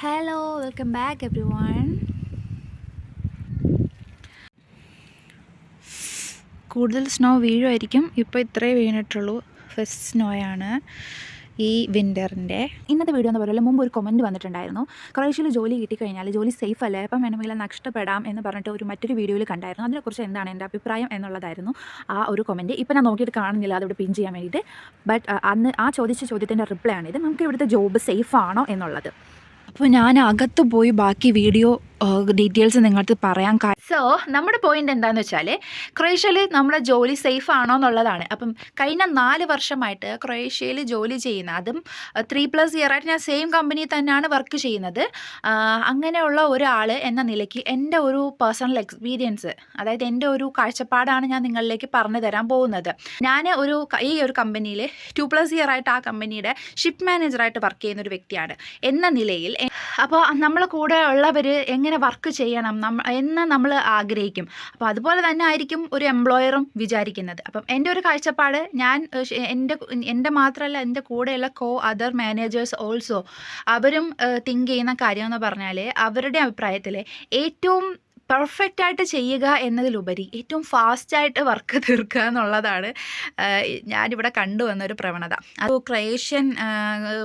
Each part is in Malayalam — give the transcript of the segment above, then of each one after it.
Hello welcome back everyone കൂടുതൽ സ്നോ വീഴുമായിരിക്കും ഇപ്പോൾ ഇത്രേ വീണിട്ടുള്ളൂ. ഫസ്റ്റ് സ്നോയാണ് ഈ വിന്ററിന്റെ ഇന്നത്തെ വീഡിയോ എന്ന് പറയുമ്പോൾ മുമ്പ് ഒരു കമന്റ് വന്നിട്ടുണ്ടായിരുന്നു. ക്രൊയേഷ്യയിൽ ജോലി കിട്ടിക്കഴിഞ്ഞാൽ ജോലി സേഫ് അല്ലേ? അപ്പം വേണമെങ്കിൽ നഷ്ടപ്പെടാം എന്ന് പറഞ്ഞിട്ട് ഒരു മറ്റൊരു വീഡിയോയിൽ കണ്ടായിരുന്നു. അതിനെക്കുറിച്ച് എന്താണ് എന്റെ അഭിപ്രായം എന്നുള്ളതായിരുന്നു ആ ഒരു കമന്റ് ഇപ്പം ഞാൻ നോക്കിയിട്ട് കാണുന്നില്ല അതിവിടെ പിൻ ചെയ്യാൻ വേണ്ടിയിട്ട്. ബട്ട് അന്ന് ആ ചോദിച്ച ചോദ്യത്തിന്റെ റിപ്ലൈ ആണിത് നമുക്ക് ഇവിടുത്തെ ജോബ് സേഫ് ആണോ എന്നുള്ളത്. അപ്പോൾ ഞാൻ അകത്ത് പോയി ബാക്കി വീഡിയോ ഡീറ്റെയിൽസ് നിങ്ങൾക്ക് പറയാൻ സോ നമ്മുടെ പോയിന്റ് എന്താണെന്ന് വെച്ചാൽ ക്രൊയേഷ്യയിൽ നമ്മുടെ ജോലി സേഫ് ആണോ എന്നുള്ളതാണ്. അപ്പം കഴിഞ്ഞ നാല് വർഷമായിട്ട് ക്രൊയേഷ്യയിൽ ജോലി ചെയ്യുന്ന അതും ത്രീ പ്ലസ് ഇയർ ആയിട്ട് ഞാൻ സെയിം കമ്പനി തന്നെയാണ് വർക്ക് ചെയ്യുന്നത്. അങ്ങനെയുള്ള ഒരാൾ എന്ന നിലയ്ക്ക് എന്റെ ഒരു പേഴ്സണൽ എക്സ്പീരിയൻസ് അതായത് എന്റെ ഒരു കാഴ്ചപ്പാടാണ് ഞാൻ നിങ്ങളിലേക്ക് പറഞ്ഞു തരാൻ പോകുന്നത്. ഞാൻ ഒരു ഈ ഒരു കമ്പനിയിൽ ടു പ്ലസ് ഇയർ ആയിട്ട് ആ കമ്പനിയുടെ ഷിപ്പ് മാനേജറായിട്ട് വർക്ക് ചെയ്യുന്ന ഒരു വ്യക്തിയാണ്. എന്ന നിലയിൽ അപ്പോൾ നമ്മളെ കൂടെ ഉള്ളവർ എങ്ങനെ വർക്ക് ചെയ്യണം നമ്മ എന്ന് നമ്മൾ ആഗ്രഹിക്കും. അപ്പോൾ അതുപോലെ തന്നെ ആയിരിക്കും ഒരു എംപ്ലോയറും വിചാരിക്കുന്നത്. അപ്പം എന്റെ ഒരു കാഴ്ചപ്പാട് ഞാൻ എന്റെ എന്റെ മാത്രമല്ല എന്റെ കൂടെയുള്ള കോ അതർ മാനേജേഴ്സ് ഓൾസോ അവരും തിങ്ക് ചെയ്യുന്ന കാര്യം എന്ന് പറഞ്ഞാൽ അവരുടെ അഭിപ്രായത്തിൽ ഏറ്റവും പെർഫെക്റ്റ് ആയിട്ട് ചെയ്യുക എന്നതിലുപരി ഏറ്റവും ഫാസ്റ്റായിട്ട് വർക്ക് തീർക്കുക എന്നുള്ളതാണ് ഞാനിവിടെ കണ്ടുവന്ന ഒരു പ്രവണത. അത് ക്രയേഷ്യൻ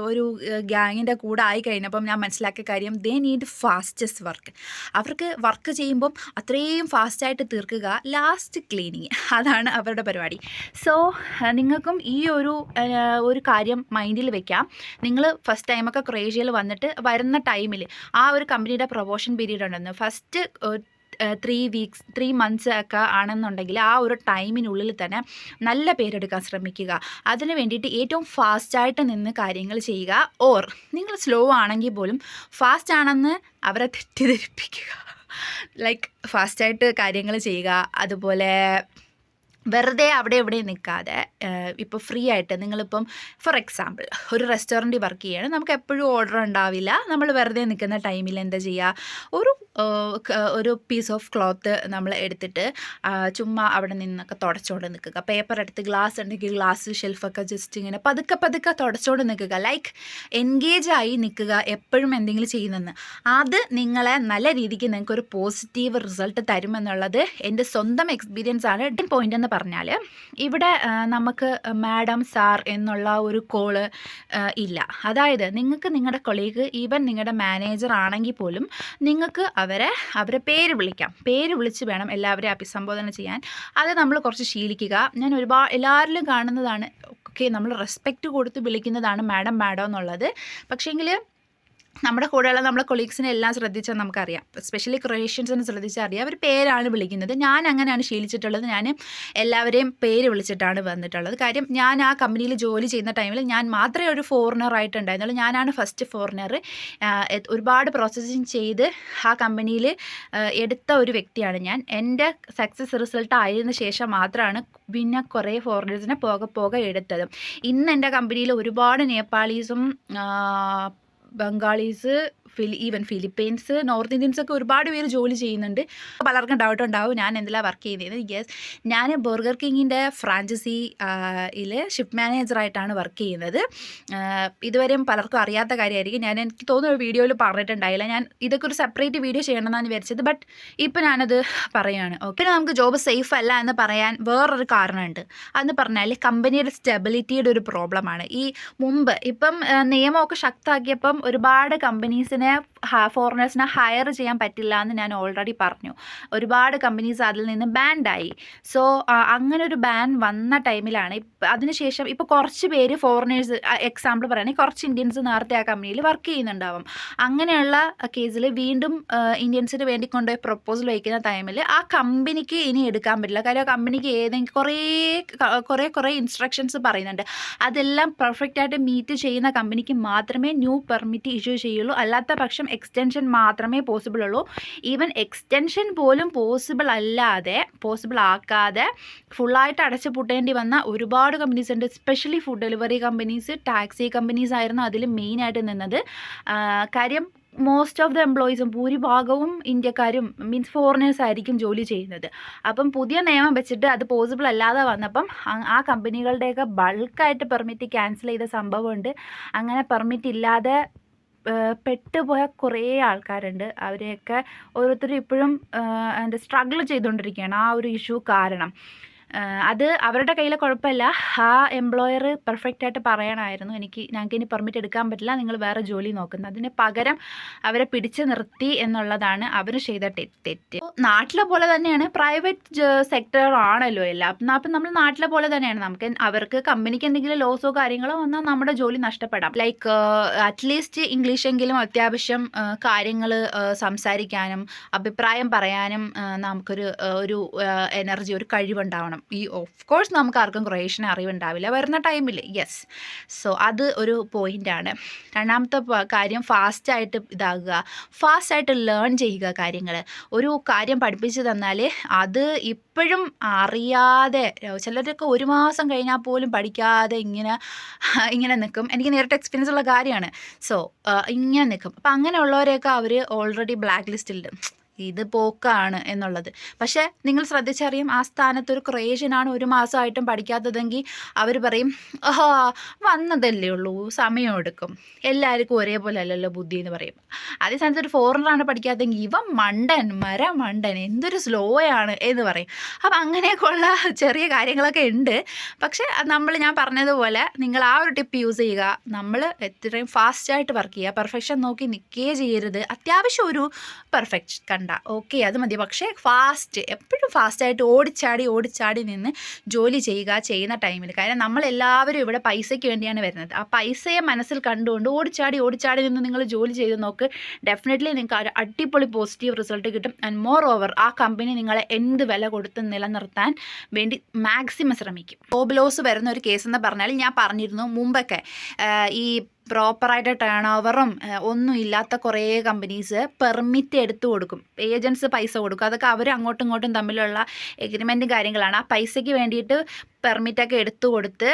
ഒരു ഗ്യാങ്ങിന്റെ കൂടെ ആയി കഴിഞ്ഞപ്പം ഞാൻ മനസ്സിലാക്കിയ കാര്യം ദേ നീഡ് ഫാസ്റ്റസ്റ്റ് വർക്ക് അവർക്ക് വർക്ക് ചെയ്യുമ്പം അത്രയും ഫാസ്റ്റായിട്ട് തീർക്കുക ലാസ്റ്റ് ക്ലീനിങ് അതാണ് അവരുടെ പരിപാടി. സോ നിങ്ങൾക്കും ഈ ഒരു ഒരു കാര്യം മൈൻഡിൽ വെക്കാം. നിങ്ങൾ ഫസ്റ്റ് ടൈമൊക്കെ ക്രൊയേഷ്യയിൽ വന്നിട്ട് വരുന്ന ടൈമിൽ ആ ഒരു കമ്പനിയുടെ പ്രൊമോഷൻ പീരീഡ് ഉണ്ടെന്ന്. First three weeks three months ഒക്കെ ആണെന്നുണ്ടെങ്കിൽ ആ ഒരു ടൈമിനുള്ളിൽ തന്നെ നല്ല പേരെടുക്കാൻ ശ്രമിക്കുക. അതിന് വേണ്ടിയിട്ട് ഏറ്റവും ഫാസ്റ്റായിട്ട് നിന്ന് കാര്യങ്ങൾ ചെയ്യുക. ഓർ നിങ്ങൾ സ്ലോ ആണെങ്കിൽ പോലും ഫാസ്റ്റ് ആണെന്ന് അവരെ തെറ്റിദ്ധരിപ്പിക്കുക. ലൈക്ക് ഫാസ്റ്റായിട്ട് കാര്യങ്ങൾ ചെയ്യുക. അതുപോലെ വെറുതെ അവിടെ എവിടെ നിൽക്കാതെ ഇപ്പോൾ ഫ്രീ ആയിട്ട് നിങ്ങളിപ്പം ഫോർ എക്സാമ്പിൾ ഒരു റെസ്റ്റോറന്റിൽ വർക്ക് ചെയ്യാണ്. നമുക്ക് എപ്പോഴും ഓർഡർ ഉണ്ടാവില്ല. നമ്മൾ വെറുതെ നിൽക്കുന്ന ടൈമിൽ എന്താ ചെയ്യുക ഒരു ഒരു പീസ് ഓഫ് ക്ലോത്ത് നമ്മൾ എടുത്തിട്ട് ചുമ്മാ അവിടെ നിന്നൊക്കെ തുടച്ചുകൊണ്ട് നിൽക്കുക. പേപ്പർ എടുത്ത് ഗ്ലാസ് ഉണ്ടെങ്കിൽ ഗ്ലാസ് ഷെൽഫൊക്കെ ജസ്റ്റ് ഇങ്ങനെ പതുക്കെ പതുക്കെ തുടച്ചുകൊണ്ട് നിൽക്കുക. ലൈക്ക് എൻഗേജ് ആയി നിൽക്കുക എപ്പോഴും എന്തെങ്കിലും ചെയ്യുന്നെന്ന്. അത് നിങ്ങളെ നല്ല രീതിക്ക് നിങ്ങൾക്ക് ഒരു പോസിറ്റീവ് റിസൾട്ട് തരുമെന്നുള്ളത് എന്റെ സ്വന്തം എക്സ്പീരിയൻസ് ആണ്. ടെൻ പോയിന്റ് പറഞ്ഞാൽ ഇവിടെ നമുക്ക് മാഡം സാർ എന്നുള്ള ഒരു കോൾ ഇല്ല. അതായത് നിങ്ങൾക്ക് നിങ്ങളുടെ കൊളീഗ് ഈവൻ നിങ്ങളുടെ മാനേജർ ആണെങ്കിൽ പോലും നിങ്ങൾക്ക് അവരെ അവരെ പേര് വിളിക്കാം. പേര് വിളിച്ച് വേണം എല്ലാവരെയും അഭിസംബോധന ചെയ്യാൻ. അത് നമ്മൾ കുറച്ച് ശീലിക്കുക. ഞാൻ ഒരുപാട് എല്ലാവരിലും കാണുന്നതാണ് ഓക്കെ നമ്മൾ റെസ്പെക്റ്റ് കൊടുത്ത് വിളിക്കുന്നതാണ് മാഡം മാഡം എന്നുള്ളത്. പക്ഷേങ്കിൽ നമ്മുടെ കൂടെയുള്ള നമ്മുടെ കൊളീഗ്സിനെ എല്ലാം ശ്രദ്ധിച്ചാൽ നമുക്കറിയാം. സ്പെഷ്യലി ക്രൊയേഷ്യൻസിനെ ശ്രദ്ധിച്ചാൽ അറിയാം അവർ പേരാണ് വിളിക്കുന്നത്. ഞാൻ അങ്ങനെയാണ് ശീലിച്ചിട്ടുള്ളത്. ഞാൻ എല്ലാവരെയും പേര് വിളിച്ചിട്ടാണ് വന്നിട്ടുള്ളത്. കാര്യം ഞാൻ ആ കമ്പനിയിൽ ജോലി ചെയ്യുന്ന ടൈമിൽ ഞാൻ മാത്രമേ ഒരു ഫോറിനർ ആയിട്ടുണ്ടായിരുന്നുള്ളൂ. ഞാനാണ് ഫസ്റ്റ് ഫോറിനർ ഒരുപാട് പ്രോസസ്സിങ് ചെയ്ത് ആ കമ്പനിയിൽ എടുത്ത ഒരു വ്യക്തിയാണ് ഞാൻ. എന്റെ സക്സസ് റിസൾട്ട് ആയതിനു ശേഷം മാത്രമാണ് പിന്നെ കുറേ ഫോറിനേഴ്സിനെ പോകെ പോകെ എടുത്തത്. ഇന്ന് എന്റെ കമ്പനിയിൽ ഒരുപാട് നേപ്പാളീസും Bengalis ഫിലി even Philippines North Indians ഒക്കെ ഒരുപാട് പേര് ജോലി ചെയ്യുന്നുണ്ട്. പലർക്കും ഡൗട്ട് ഉണ്ടാവും ഞാൻ എന്തെല്ലാം വർക്ക് ചെയ്യുന്നത് യെസ് ഞാൻ ബർഗർ കിങ്ങിന്റെ ഫ്രാഞ്ചൈസി യിൽ ഷിപ്പ് മാനേജറായിട്ടാണ് വർക്ക് ചെയ്യുന്നത്. ഇതുവരെയും പലർക്കും അറിയാത്ത കാര്യമായിരിക്കും ഞാൻ എനിക്ക് തോന്നുന്നു വീഡിയോയിൽ പറഞ്ഞിട്ടുണ്ടായില്ല. ഞാൻ ഇതൊക്കെ ഒരു സെപ്പറേറ്റ് വീഡിയോ ചെയ്യണമെന്നാണ് വിചാരിച്ചത് ബട്ട് ഇപ്പം ഞാനത് പറയുകയാണ് ഓക്കെ പിന്നെ നമുക്ക് ജോബ് സേഫ് അല്ല എന്ന് പറയാൻ വേറൊരു കാരണമുണ്ട്. അതെന്ന് പറഞ്ഞാൽ കമ്പനിയുടെ സ്റ്റെബിലിറ്റിയുടെ ഒരു പ്രോബ്ലമാണ് ഈ മുമ്പ് ഇപ്പം നിയമമൊക്കെ ശക്തമാക്കിയപ്പം ഒരുപാട് കമ്പനീസിനെ ne? ഫോറിനേഴ്സിനെ ഹയർ ചെയ്യാൻ പറ്റില്ല എന്ന് ഞാൻ ഓൾറെഡി പറഞ്ഞു. ഒരുപാട് കമ്പനീസ് അതിൽ നിന്ന് ബാൻഡായി സോ അങ്ങനെ ഒരു ബാൻ വന്ന ടൈമിലാണ് അതിനുശേഷം ഇപ്പോൾ കുറച്ച് പേര് ഫോറിനേഴ്സ് എക്സാമ്പിൾ പറയുകയാണെങ്കിൽ കുറച്ച് ഇന്ത്യൻസ് നേരത്തെ ആ കമ്പനിയിൽ വർക്ക് ചെയ്യുന്നുണ്ടാവും. അങ്ങനെയുള്ള കേസിൽ വീണ്ടും ഇന്ത്യൻസിന് വേണ്ടി കൊണ്ടുപോയി പ്രപ്പോസൽ വയ്ക്കുന്ന ടൈമിൽ ആ കമ്പനിക്ക് ഇനി എടുക്കാൻ പറ്റില്ല. കാര്യം ആ കമ്പനിക്ക് ഏതെങ്കിലും കുറേ കുറേ കുറേ ഇൻസ്ട്രക്ഷൻസ് പറയുന്നുണ്ട്. അതെല്ലാം പെർഫെക്റ്റ് ആയിട്ട് മീറ്റ് ചെയ്യുന്ന കമ്പനിക്ക് മാത്രമേ ന്യൂ പെർമിറ്റ് ഇഷ്യൂ ചെയ്യുള്ളൂ. അല്ലാത്ത പക്ഷം എക്സ്റ്റൻഷൻ മാത്രമേ പോസിബിൾ ഉള്ളൂ. ഈവൻ എക്സ്റ്റൻഷൻ പോലും പോസിബിൾ അല്ലാതെ പോസിബിൾ ആക്കാതെ ഫുള്ളായിട്ട് അടച്ചു പൂട്ടേണ്ടി വന്ന ഒരുപാട് കമ്പനീസ് ഉണ്ട്. Specially food delivery companies taxi companies ആയിരുന്നു അതിൽ മെയിനായിട്ട് നിന്നത്. കാര്യം മോസ്റ്റ് ഓഫ് ദ എംപ്ലോയീസും ഭൂരിഭാഗവും ഇന്ത്യക്കാരും മീൻസ് ഫോറിനേഴ്സ് ആയിരിക്കും ജോലി ചെയ്യുന്നത്. അപ്പം പുതിയ നിയമം വെച്ചിട്ട് അത് പോസിബിൾ അല്ലാതെ വന്നപ്പം ആ കമ്പനികളുടെയൊക്കെ ബൾക്കായിട്ട് പെർമിറ്റ് ക്യാൻസൽ ചെയ്ത സംഭവമുണ്ട്. അങ്ങനെ പെർമിറ്റ് ഇല്ലാതെ പെട്ടുപോയ കുറേ ആൾക്കാരുണ്ട്. അവരെയൊക്കെ ഓരോരുത്തരും ഇപ്പോഴും എന്താ സ്ട്രഗിൾ ചെയ്തുകൊണ്ടിരിക്കുകയാണ്. ആ ഒരു ഇഷ്യൂ കാരണം. അത് അവരുടെ കയ്യിലെ കുഴപ്പമില്ല. ആ എംപ്ലോയർ പെർഫെക്റ്റ് ആയിട്ട് പറയണമായിരുന്നു എനിക്ക് ഞങ്ങൾക്ക് ഇനി പെർമിറ്റ് എടുക്കാൻ പറ്റില്ല. നിങ്ങൾ വേറെ ജോലി നോക്കുന്നത് അതിന് പകരം അവരെ പിടിച്ചു നിർത്തി എന്നുള്ളതാണ് അവർ ചെയ്ത തെറ്റ്. നാട്ടിലെ പോലെ തന്നെയാണ് പ്രൈവറ്റ് സെക്ടറാണല്ലോ എല്ലാം. അപ്പം അപ്പം നമ്മൾ നാട്ടിലെ പോലെ തന്നെയാണ്. നമുക്ക് അവർക്ക് കമ്പനിക്ക് എന്തെങ്കിലും ലോസോ കാര്യങ്ങളോ വന്നാൽ നമ്മുടെ ജോലി നഷ്ടപ്പെടാം. ലൈക്ക് അറ്റ്ലീസ്റ്റ് ഇംഗ്ലീഷെങ്കിലും അത്യാവശ്യം കാര്യങ്ങൾ സംസാരിക്കാനും അഭിപ്രായം പറയാനും നമുക്കൊരു ഒരു എനർജി ഒരു കഴിവുണ്ടാവണം. ഈ ഓഫ് കോഴ്സ് നമുക്ക് ആർക്കും ക്രൊയേഷ്യൻ അറിവുണ്ടാവില്ല. വരുന്ന ടൈമിൽ യെസ് സോ അത് ഒരു പോയിന്റാണ് രണ്ടാമത്തെ കാര്യം ഫാസ്റ്റായിട്ട് ഇതാകുക. ഫാസ്റ്റായിട്ട് ലേൺ ചെയ്യുക കാര്യങ്ങൾ ഒരു കാര്യം പഠിപ്പിച്ചു തന്നാൽ അത് ഇപ്പോഴും അറിയാതെ ചിലരൊക്കെ ഒരു മാസം കഴിഞ്ഞാൽ പോലും പഠിക്കാതെ ഇങ്ങനെ ഇങ്ങനെ നിൽക്കും എനിക്ക് നേരിട്ട് എക്സ്പീരിയൻസ് ഉള്ള കാര്യമാണ്. സോ ഇങ്ങനെ നിൽക്കും അപ്പം അങ്ങനെയുള്ളവരെയൊക്കെ അവർ ഓൾറെഡി ബ്ലാക്ക് ലിസ്റ്റിലുണ്ട് ഇത് പോക്കാണ് എന്നുള്ളത്. പക്ഷേ നിങ്ങൾ ശ്രദ്ധിച്ചറിയും ആ സ്ഥാനത്ത് ഒരു ക്രേഷ്യനാണ് ഒരു മാസമായിട്ടും പഠിക്കാത്തതെങ്കിൽ അവർ പറയും ഓഹോ വന്നതല്ലേ ഉള്ളൂ സമയം എടുക്കും. എല്ലാവർക്കും ഒരേപോലെ അല്ലല്ലോ ബുദ്ധി എന്ന് പറയും. അതേ സ്ഥാനത്ത് ഒരു ഫോറിനറാണ് പഠിക്കാത്തതെങ്കിൽ ഇവ മണ്ടൻ മര മണ്ടൻ എന്തൊരു സ്ലോ ആണ് എന്ന് പറയും. അപ്പം അങ്ങനെയൊക്കെയുള്ള ചെറിയ കാര്യങ്ങളൊക്കെ ഉണ്ട്. പക്ഷേ നമ്മൾ ഞാൻ പറഞ്ഞതുപോലെ നിങ്ങൾ ആ ഒരു ടിപ്പ് യൂസ് ചെയ്യുക. നമ്മൾ എത്രയും ഫാസ്റ്റായിട്ട് വർക്ക് ചെയ്യുക. പെർഫെക്ഷൻ നോക്കി നിൽക്കുകയേ ചെയ്യരുത്. അത്യാവശ്യം ഒരു പെർഫെക്റ്റ് കണ്ട? ഓക്കെ അത് മതി. പക്ഷേ ഫാസ്റ്റ് എപ്പോഴും ഫാസ്റ്റായിട്ട് ഓടിച്ചാടി ഓടിച്ചാടി നിന്ന് ജോലി ചെയ്യുക ചെയ്യുന്ന ടൈമിൽ കാര്യം നമ്മളെല്ലാവരും ഇവിടെ പൈസയ്ക്ക് വേണ്ടിയാണ് വരുന്നത്. ആ പൈസയെ മനസ്സിൽ കണ്ടുകൊണ്ട് ഓടിച്ചാടി ഓടിച്ചാടി നിന്ന് നിങ്ങൾ ജോലി ചെയ്ത് നോക്ക്. ഡെഫിനറ്റ്ലി നിങ്ങൾക്ക് ഒരു അടിപൊളി പോസിറ്റീവ് റിസൾട്ട് കിട്ടും. ആൻഡ് മോർ ഓവർ ആ കമ്പനി നിങ്ങളെ എന്ത് വില കൊടുത്ത് നിലനിർത്താൻ വേണ്ടി മാക്സിമം ശ്രമിക്കും. ജോബ് ലോസ് വരുന്ന ഒരു കേസ് എന്ന് പറഞ്ഞാൽ ഞാൻ പറഞ്ഞിരുന്നു മുമ്പൊക്കെ ഈ പ്രോപ്പറായിട്ട് ടേൺ ഓവറും ഒന്നും ഇല്ലാത്ത കുറേ കമ്പനീസ് പെർമിറ്റ് എടുത്തു കൊടുക്കും. ഏജൻസ് പൈസ കൊടുക്കും. അതൊക്കെ അവർ അങ്ങോട്ടും ഇങ്ങോട്ടും തമ്മിലുള്ള എഗ്രിമെന്റും കാര്യങ്ങളാണ്. ആ പൈസയ്ക്ക് വേണ്ടിയിട്ട് പെർമിറ്റൊക്കെ എടുത്തു കൊടുത്ത്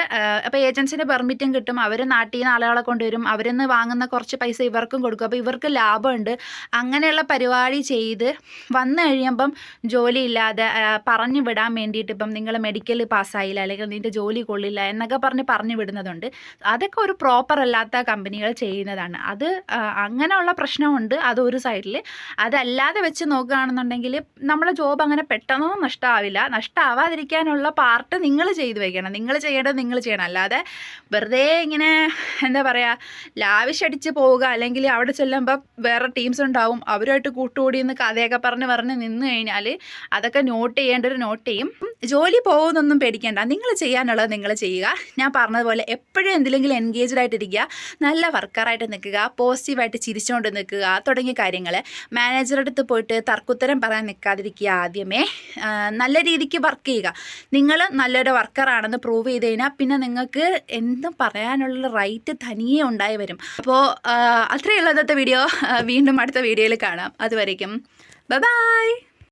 അപ്പോൾ ഏജൻസിന്റെ പെർമിറ്റും കിട്ടും. അവർ നാട്ടിൽ നിന്ന് ആളുകളെ കൊണ്ടുവരും. അവരിൽ നിന്ന് വാങ്ങുന്ന കുറച്ച് പൈസ ഇവർക്കും കൊടുക്കും. അപ്പോൾ ഇവർക്ക് ലാഭമുണ്ട്. അങ്ങനെയുള്ള പരിപാടി ചെയ്ത് വന്നു കഴിയുമ്പം ജോലി ഇല്ലാതെ പറഞ്ഞു വിടാൻ വേണ്ടിയിട്ട് ഇപ്പം നിങ്ങൾ മെഡിക്കൽ പാസ്സായില്ല അല്ലെങ്കിൽ നിന്റെ ജോലി കൊള്ളില്ല എന്നൊക്കെ പറഞ്ഞ് പറഞ്ഞു വിടുന്നതുണ്ട്. അതൊക്കെ ഒരു പ്രോപ്പർ അല്ലാത്ത കമ്പനികൾ ചെയ്യുന്നതാണ്. അത് അങ്ങനെയുള്ള പ്രശ്നമുണ്ട് അത് ഒരു സൈഡിൽ. അതല്ലാതെ വെച്ച് നോക്കുകയാണെന്നുണ്ടെങ്കിൽ നമ്മളെ ജോബ് അങ്ങനെ പെട്ടെന്നൊന്നും നഷ്ടമാവില്ല നഷ്ടമാവാതിരിക്കാനുള്ള പാർട്ട് നിങ്ങൾ ചെയ്തു വയ്ക്കണം നിങ്ങൾ ചെയ്യേണ്ടത് നിങ്ങൾ ചെയ്യണം. അല്ലാതെ വെറുതെ ഇങ്ങനെ എന്താ പറയുക ലാവിഷടിച്ച് പോവുക അല്ലെങ്കിൽ അവിടെ ചെല്ലുമ്പോൾ വേറെ ടീംസ് ഉണ്ടാവും. അവരുമായിട്ട് കൂട്ടുകൂടി എന്ന് കഥയൊക്കെ പറഞ്ഞ് പറഞ്ഞ് നിന്ന് കഴിഞ്ഞാൽ അതൊക്കെ നോട്ട് ചെയ്യേണ്ടത് നോട്ട് ചെയ്യും. ജോലി പോകുമെന്നൊന്നും പേടിക്കേണ്ട. നിങ്ങൾ ചെയ്യാനുള്ളത് നിങ്ങൾ ചെയ്യുക. ഞാൻ പറഞ്ഞതുപോലെ എപ്പോഴും എന്തിലെങ്കിലും എൻഗേജ്ഡ് ആയിട്ടിരിക്കുക നല്ല വർക്കറായിട്ട് നിൽക്കുക പോസിറ്റീവായിട്ട് ചിരിച്ചുകൊണ്ട് നിൽക്കുക തുടങ്ങിയ കാര്യങ്ങൾ. മാനേജറുടെ അടുത്ത് പോയിട്ട് തർക്കുത്തരം പറയാൻ നിൽക്കാതിരിക്കുക ആദ്യമേ. നല്ല രീതിക്ക് വർക്ക് ചെയ്യുക. നിങ്ങൾ നല്ലൊരു വർക്കറാണെന്ന് പ്രൂവ് ചെയ്ത് കഴിഞ്ഞാൽ പിന്നെ നിങ്ങൾക്ക് എന്തും പറയാനുള്ള റൈറ്റ് തനിയെ ഉണ്ടായി വരും. അപ്പോൾ അത്രയുള്ള ഇന്നത്തെ വീഡിയോ വീണ്ടും അടുത്ത വീഡിയോയിൽ കാണാം. അതുവരേക്കും. ബൈ